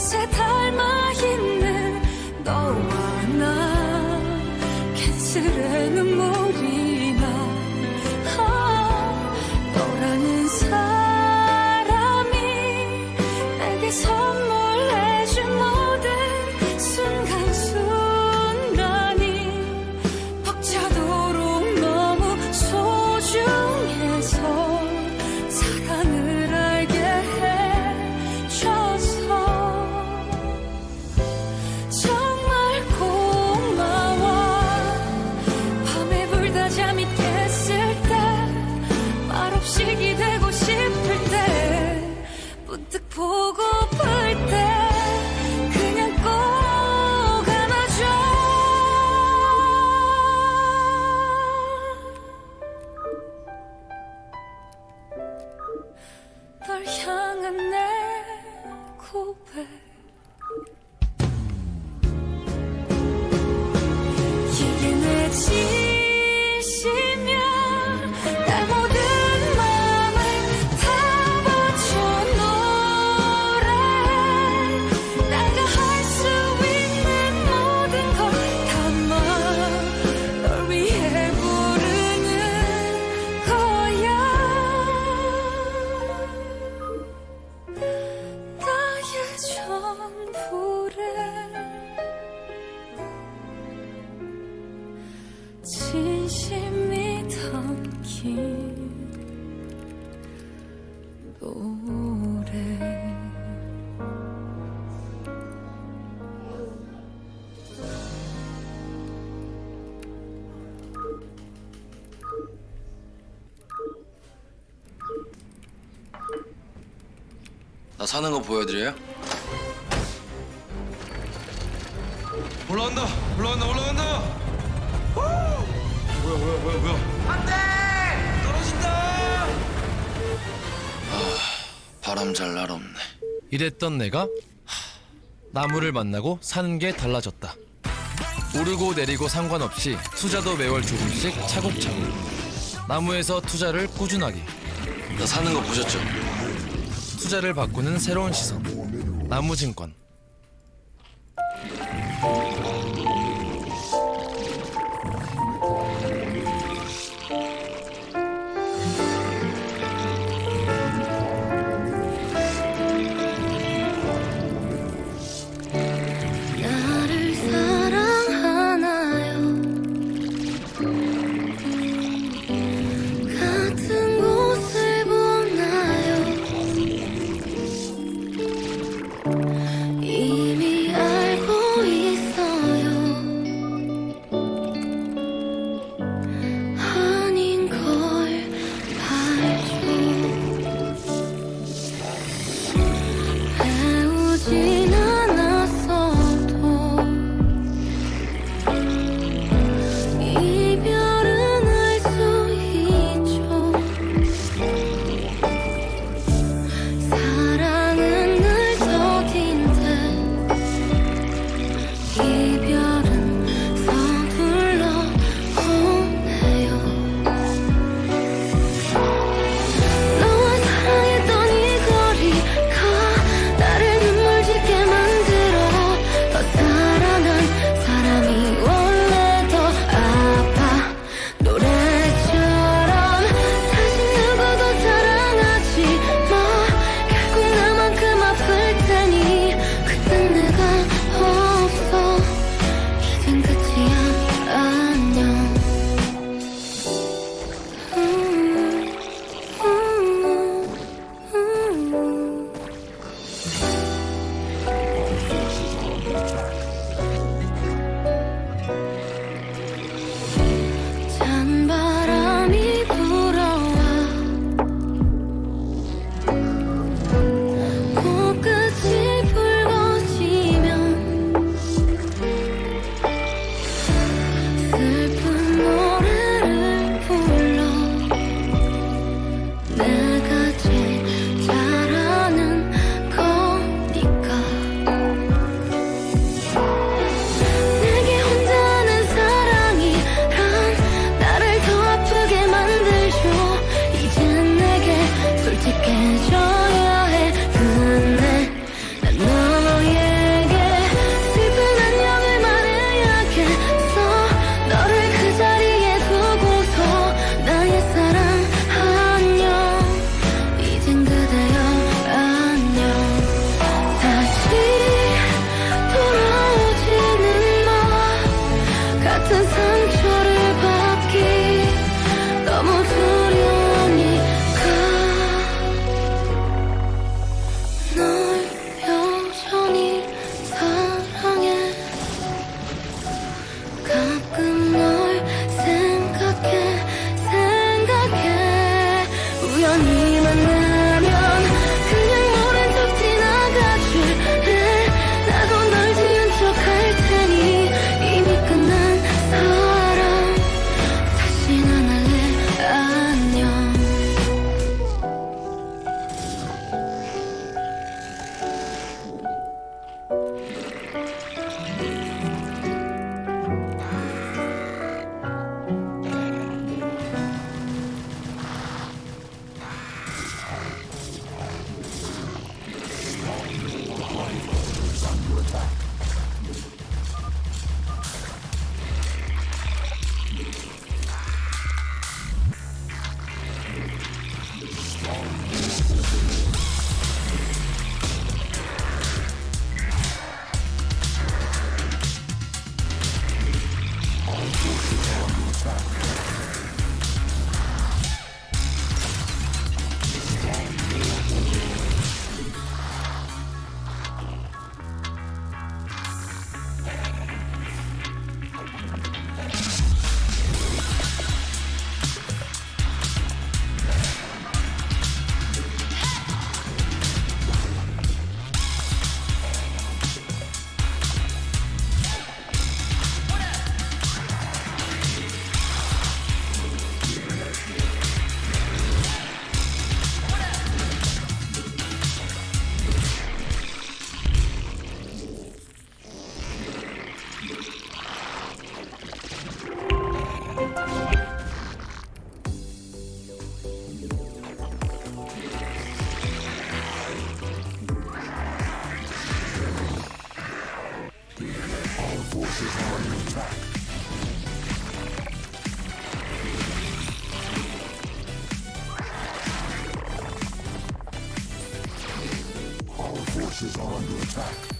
밤새 닮아 있는 너와 나. 캔슬의 눈물 널 향한 내 나 사는 거 보여드려요? 올라간다 올라간다 올라간다 후! 뭐야 뭐야 뭐야 뭐야 안돼 떨어진다 바람 잘 날 없네. 이랬던 내가 하, 나무를 만나고 사는 게 달라졌다. 오르고 내리고 상관없이 투자도 매월 조금씩 차곡차곡. 나무에서 투자를 꾸준하게. 나 사는 거 보셨죠? 투자를 바꾸는 새로운 시선. 나무증권. Thank you. forces are attack. Our forces are under attack.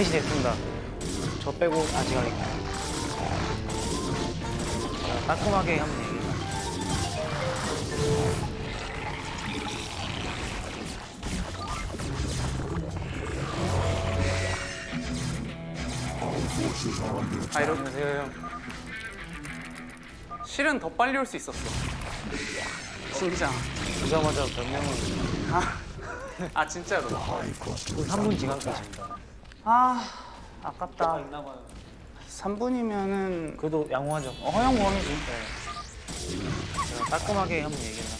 셋이 됐습니다. 저 빼고 아직 하겠다. 자, 따끔하게 하면 얘기해. 아 이러세요 형. 실은 더 빨리 올 수 있었어. 진짜. 오자마자 몇 명을 아 진짜로. 그 3분 지각하십니다. 아 아깝다. 3분이면은 그래도 양호하죠. 어, 허용 무항이지. 자, 따끔하게 한번 얘기해놔.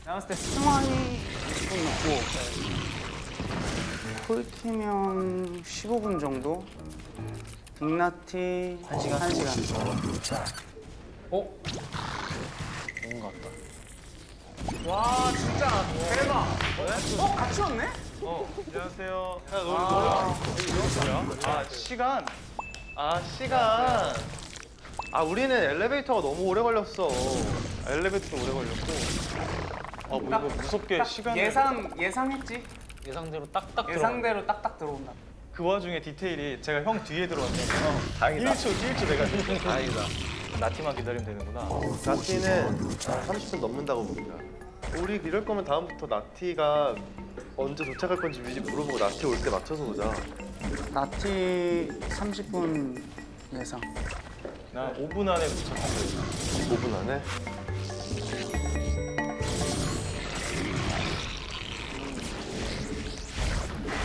내가 봤을 때 승환이 20분 넣고 콜키면 15분 정도. 빅나티 1시간. 1시간. 어? 좋은 것 같다. 와 진짜 대박. 어 같이 왔네? 안녕하세요. 야, 너, 너, 이거 뭐야? 아, 시간. 아, 시간. 아, 우리는 엘리베이터가 너무 오래 걸렸어. 아, 엘리베이터도 오래 걸렸고. 아, 뭐 이거 무섭게 딱 시간을. 예상 예상했지? 예상대로 딱딱. 예상대로 딱딱 들어온다. 그 와중에 디테일이 제가 형 뒤에 들어왔잖아요. 다행이다. 1초, 1초 내가. 다행이다. 나티만 기다리면 되는구나. 나티는 30분 넘는다고 봅니다. 우리 이럴 거면 다음부터 나티가 언제 도착할 건지 미리 물어보고 나티 올때 맞춰서 오자. 나티 30분 예상. 나 5분 안에 도착한다. 5분 안에?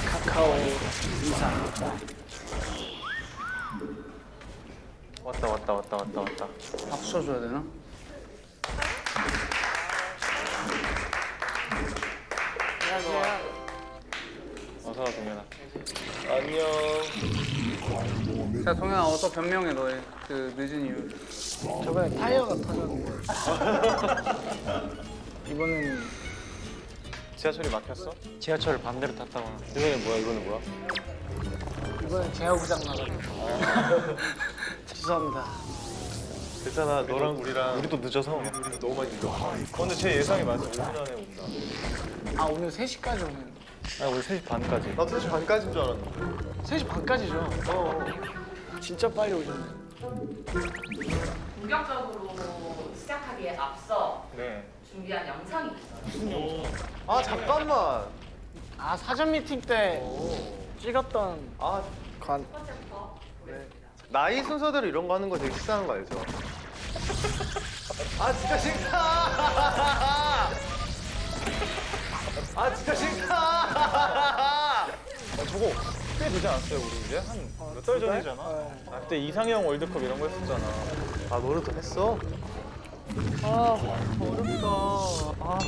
카카오 이상. 왔다 왔다 왔다 왔다 왔다. 박수 쳐줘야 되나? 어서 와 동현아. 안녕. 자 동현아 어서 변명해 너의 그 늦은 이유. 저번에 타이어가 터졌는데. 이번엔 지하철이 막혔어? 지하철을 반대로 탔다고. 이번엔 뭐야? 이번엔 뭐야? 이번엔 제어부장 나가지고. 죄송합니다. 괜찮아 너랑 우리랑 우리도 늦어서. 우리 너무 많이 늦어 어, 근데 제 예상이 맞아. 5분 안에 온다. 아 오늘 3시까지 오는 아, 우리 3시 반까지. 나도 3시 반까지인 줄 알았는데 3시 반까지죠? 어 진짜 빨리 오셨네 본격적으로 시작하기에 앞서 네. 준비한 영상이 있어요. 아 잠깐만 아 사전 미팅 때 찍었던 아 관 첫 번째부터 보겠습니다. 나이 순서대로 이런 거 하는 거 되게 식상한 거 알죠? 아 진짜 싫다 아 진짜 싫다 아, 저거 꽤 되지 않았어요, 우리 이제? 한 몇 달 전이잖아. 아, 그때 이상형 월드컵 이런 거 했었잖아. 아또 했어? 아 어렵다 아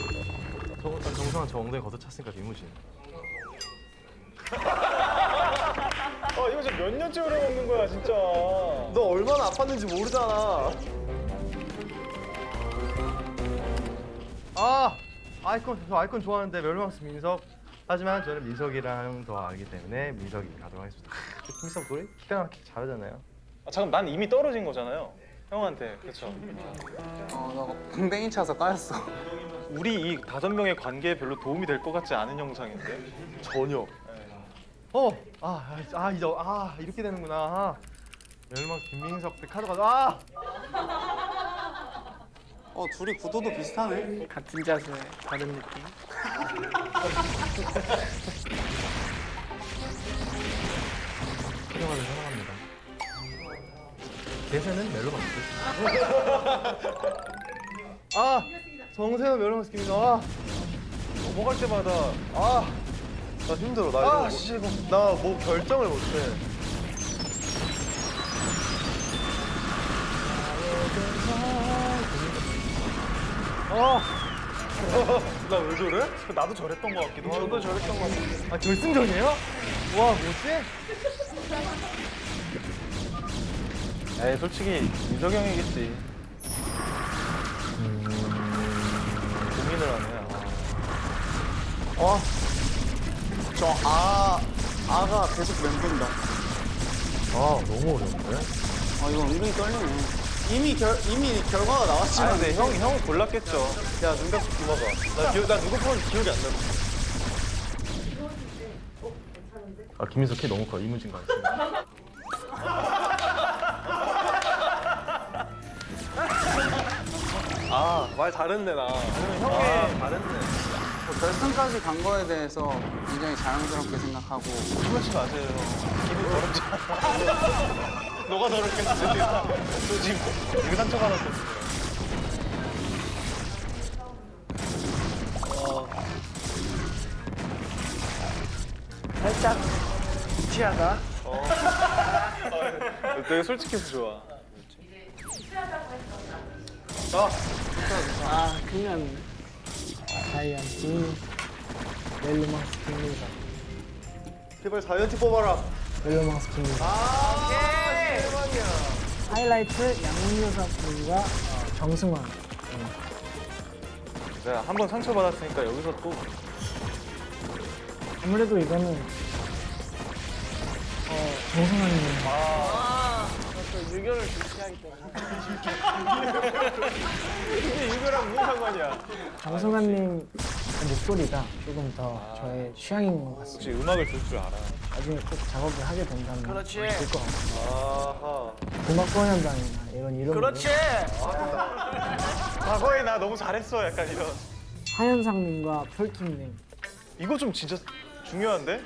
정, 정상은 저 엉덩이 걷어찼으니까 비무진 아, 이거 지금 몇 년째 오래먹는 거야, 진짜. 너 얼마나 아팠는지 모르잖아 아 아이콘 저 아이콘 좋아하는데 멸망스 민석 하지만 저는 민석이랑 더 알기 때문에 민석이 가도록 하겠습니다 민석 노래 기가 막히게 잘하잖아요 아, 잠깐, 난 이미 떨어진 거잖아요. 형한테. 그쵸? 어나 뱅뱅이 차서 까였어 우리 이 다섯 명의 관계에 별로 도움이 될 것 같지 않은 영상인데? 전혀 어! 아, 아, 아, 이제, 아, 이렇게 되는구나. 아. 멸망 김민석 대 카드가, 아! 어 둘이 구도도 비슷하네. 같은 자세 다른 느낌 촬영하는 사랑합니다. 대세는 멜로망스. 아! 정세현 김민석, 아! 넘어갈 때마다 아! 나 힘들어, 나 아, 이거. 씨, 이거. 나뭐 결정을 못 해. 아! 나왜 저래? 나도 저랬던 것 같기도 하고. 저도 저랬던 것 같아. 아, 결승전이에요? 와, 뭐지? 에이, 솔직히 민석이 형이겠지. 고민을 하네. 아. 어? 저 아 아가 계속 맴돈다. 아, 너무 어려운데? 아 이거 은근히 떨리네. 이미 결 이미 결과가 아, 나왔지만 근데 형, 형 골랐겠죠. 야, 눈 감고 기봐봐. 나, 기억, 나 누구 폰인지 기억이 안 나. 아, 김민석 키 너무 커. 이무진 거 같습니다. 아, 말 잘했네, 나. 형이 아, 잘했네. 결승까지 간 거에 대해서 굉장히 자랑스럽게 생각하고 그렇지 마세요. 기분 더럽지 않아. 너가 더럽겠는데. 너 지금 여기 상처가 났어. 살짝 유치하다 되게 솔직해서 좋아. 아 그러면 다이안 김 멜로망스 킹입니다 제발 4연티 뽑아라. 멜로망스 킹입니다. 하이라이트 양윤여사 분과 어, 정승환. 내가 한 번 상처 받았으니까 여기서 또. 아무래도 이거는 어, 정승환님 또 유교를 중시하기 때문에. 이게 이거랑 무슨 상관이야? 정승환님 목소리가 조금 더 저의 취향인 것 같습니다 혹시 음악을 들 줄 알아? 나중에 꼭 작업을 하게 된다면 될것 같습니다 아하. 음악 공연장이나 이런 이름으로 그렇지 과거에 나 너무 잘했어 약간 이런. 하현상님과 펄킴님 이거 좀 진짜 중요한데?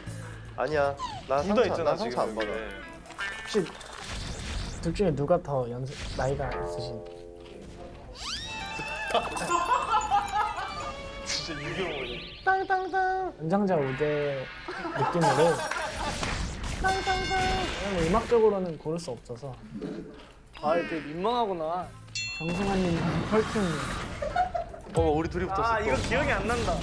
아니야. 나 둘 다 상처, 있잖아 나 상처 지금 안 받아. 여기에. 혹시 둘 중에 누가 더 연습 나이가 있으신 진짜 유교로워. 땅땅땅 연장자 우대 느낌으로 땅땅땅 왜냐면 음악적으로는 고를 수 없어서 아 되게 민망하구나 정승환님과 펄킴님 어, 우리 둘이 붙었어. 아, 이거 기억이 안 난다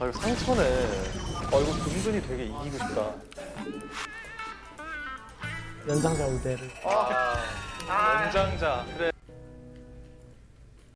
아, 이거 상처네. 아 이거 은근히 되게 이기고 싶다. 연장자 우대를 연장자. 그래.